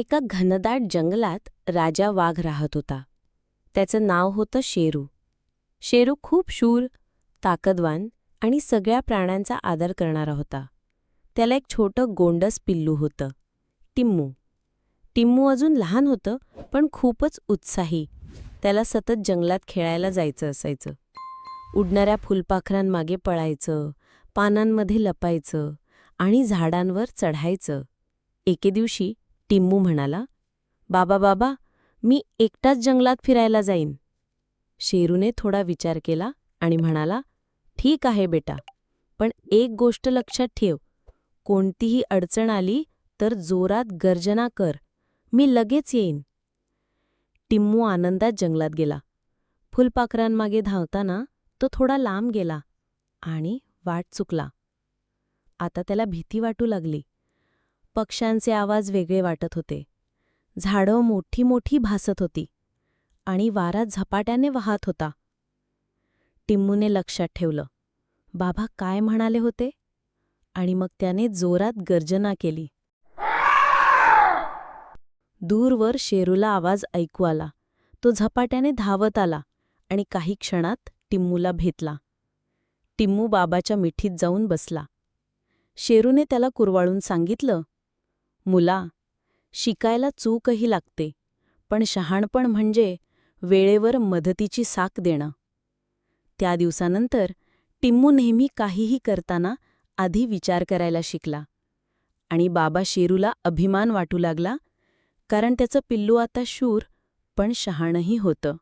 एका घनदाट जंगलात राजा वाघ राहत होता. त्याचं नाव होतं शेरू. शेरू खूप शूर ताकदवान आणि सगळ्या प्राण्यांचा आदर करणारा होता. त्याला एक छोटं गोंडस पिल्लू होतं टिम्मू. टिम्मू अजून लहान होतं पण खूपच उत्साही. त्याला सतत जंगलात खेळायला जायचं असायचं. उडणाऱ्या फुलपाखरांमागे पळायचं पानांमध्ये लपायचं आणि झाडांवर चढायचं. एके दिवशी टिम्मू म्हणाला बाबा बाबा मी एकटाच जंगलात फिरायला जाईन. शेरूने थोडा विचार केला आणि म्हणाला ठीक आहे बेटा पण एक गोष्ट लक्षात ठेव कोणतीही अडचण आली तर जोरात गर्जना कर मी लगेच येईन. टिम्मू आनंदात जंगलात गेला. फुलपाखरांमागे धावताना तो थोडा लांब गेला आणि वाट चुकला. आता त्याला भीती वाटू लागली. पक्ष्यांचे आवाज वेगळे वाटत होते. झाडं मोठी मोठी भासत होती आणि वारा झपाट्याने वाहत होता. टिम्मूने लक्षात ठेवलं. बाबा काय म्हणाले होते? आणि मग त्याने जोरात गर्जना केली. दूरवर शेरूला आवाज ऐकू आला. तो झपाट्याने धावत आला आणि काही क्षणात टिम्मूला भेटला. टिम्मू बाबाच्या मिठीत जाऊन बसला. शेरूने त्याला कुरवाळून सांगितलं मुला शिकायला चूकही लागते पण शहाणपण म्हणजे वेळेवर मदतीची साक देणं. त्या दिवसानंतर टिम्मू नेहमी काहीही करताना आधी विचार करायला शिकला आणि बाबा शेरूला अभिमान वाटू लागला कारण त्याचं पिल्लू आता शूर पण शहाणही होतं.